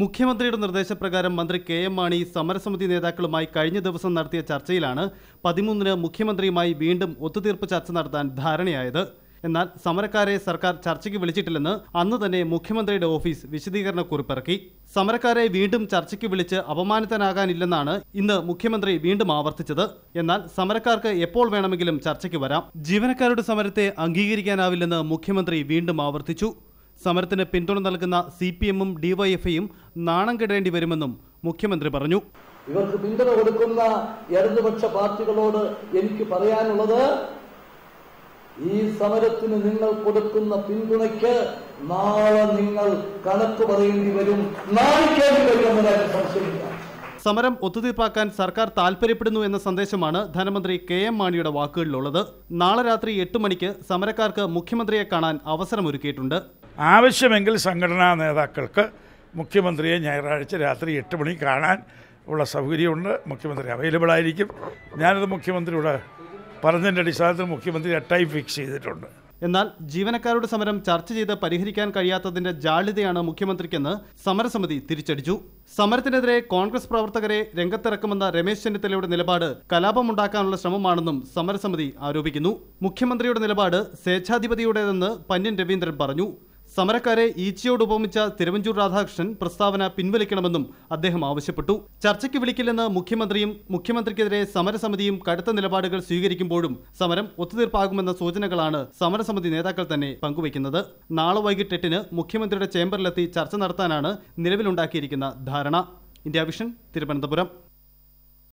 മുഖ്യമന്ത്രിയുടെ നിർദ്ദേശപ്രകാരം മന്ത്രി കെ എം മാണി സമരസമിതി നേതാക്കളുമായി കഴിഞ്ഞ ദിവസം നടത്തിയ ചർച്ചയിലാണ് പതിമൂന്നിന് മുഖ്യമന്ത്രിയുമായി വീണ്ടും ഒത്തുതീർപ്പ് ചർച്ച നടത്താൻ ധാരണയായത്. എന്നാൽ സമരക്കാരെ സർക്കാർ ചർച്ചയ്ക്ക് വിളിച്ചിട്ടില്ലെന്ന് അന്ന് തന്നെ മുഖ്യമന്ത്രിയുടെ ഓഫീസ് വിശദീകരണ കുറിപ്പിറക്കി സമരക്കാരെ വീണ്ടും ചർച്ചയ്ക്ക് വിളിച്ച് അപമാനിതനാകാനില്ലെന്നാണ് ഇന്ന് മുഖ്യമന്ത്രി വീണ്ടും ആവർത്തിച്ചത്. എന്നാൽ സമരക്കാർക്ക് എപ്പോൾ വേണമെങ്കിലും ചർച്ചയ്ക്ക് വരാം. ജീവനക്കാരുടെ സമരത്തെ അംഗീകരിക്കാനാവില്ലെന്ന് മുഖ്യമന്ത്രി വീണ്ടും ആവർത്തിച്ചു. സമരത്തിന് പിന്തുണ നൽകുന്ന സി പി എമ്മും ഡിവൈഎഫ്ഐയും നാണം കെടേണ്ടി വരുമെന്നും മുഖ്യമന്ത്രി പറഞ്ഞു. ഇവർക്ക് പിന്തുണ കൊടുക്കുന്ന ഇടതുപക്ഷ പാർട്ടികളോട് എനിക്ക് പറയാനുള്ളത് ഈ സമരത്തിന് നിങ്ങൾ കൊടുക്കുന്ന പിന്തുണയ്ക്ക് നാളെ നിങ്ങൾ കണക്ക് പറയേണ്ടി വരും. നാണിക്കേണ്ടി വരും എന്നതായിട്ട് സംശയമില്ല സമരം ഒത്തുതീർപ്പാക്കാൻ സർക്കാർ താൽപര്യപ്പെടുന്നു എന്ന സന്ദേശമാണ് ധനമന്ത്രി കെ എം മാണിയുടെ വാക്കുകളിലുള്ളത്. നാളെ രാത്രി എട്ട് മണിക്ക് സമരക്കാർക്ക് മുഖ്യമന്ത്രിയെ കാണാൻ അവസരമൊരുക്കിയിട്ടുണ്ട്. ആവശ്യമെങ്കിൽ സംഘടനാ നേതാക്കൾക്ക് മുഖ്യമന്ത്രിയെ ഞായറാഴ്ച രാത്രി എട്ട് മണി കാണാൻ ഉള്ള സൗകര്യമുണ്ട്. മുഖ്യമന്ത്രി അവൈലബിൾ ആയിരിക്കും. ഞാനത് മുഖ്യമന്ത്രിയോട് പറഞ്ഞതിന്റെ അടിസ്ഥാനത്തിൽ മുഖ്യമന്ത്രി എട്ടായി ഫിക്സ് ചെയ്തിട്ടുണ്ട്. എന്നാൽ ജീവനക്കാരുടെ സമരം ചർച്ച ചെയ്ത് പരിഹരിക്കാൻ കഴിയാത്തതിന്റെ ജാള്യതയാണ് മുഖ്യമന്ത്രിക്കെന്ന് സമരസമിതി തിരിച്ചടിച്ചു. സമരത്തിനെതിരെ കോൺഗ്രസ് പ്രവർത്തകരെ രംഗത്തിറക്കുമെന്ന രമേശ് ചെന്നിത്തലയുടെ നിലപാട് കലാപമുണ്ടാക്കാനുള്ള ശ്രമമാണെന്നും സമരസമിതി ആരോപിക്കുന്നു. മുഖ്യമന്ത്രിയുടെ നിലപാട് സ്വേച്ഛാധിപതിയുടേതെന്ന് പന്യൻ രവീന്ദ്രൻ പറഞ്ഞു. സമരക്കാരെ ഈച്ചയോട് ഉപമിച്ച തിരുവഞ്ചൂർ രാധാകൃഷ്ണൻ പ്രസ്താവന പിൻവലിക്കണമെന്നും അദ്ദേഹം ആവശ്യപ്പെട്ടു. ചർച്ചയ്ക്ക് വിളിക്കില്ലെന്ന് മുഖ്യമന്ത്രിയും മുഖ്യമന്ത്രിക്കെതിരെ സമരസമിതിയും കടുത്ത നിലപാടുകൾ സ്വീകരിക്കുമ്പോഴും സമരം ഒത്തുതീർപ്പാകുമെന്ന സൂചനകളാണ് സമരസമിതി നേതാക്കൾ തന്നെ പങ്കുവയ്ക്കുന്നത്. നാളെ വൈകിട്ട് എട്ടിന് മുഖ്യമന്ത്രിയുടെ ചേംബറിലെത്തി ചർച്ച നടത്താനാണ് നിലവിലുണ്ടാക്കിയിരിക്കുന്ന ധാരണ. ഇന്ത്യ വിഷൻ തിരുവനന്തപുരം.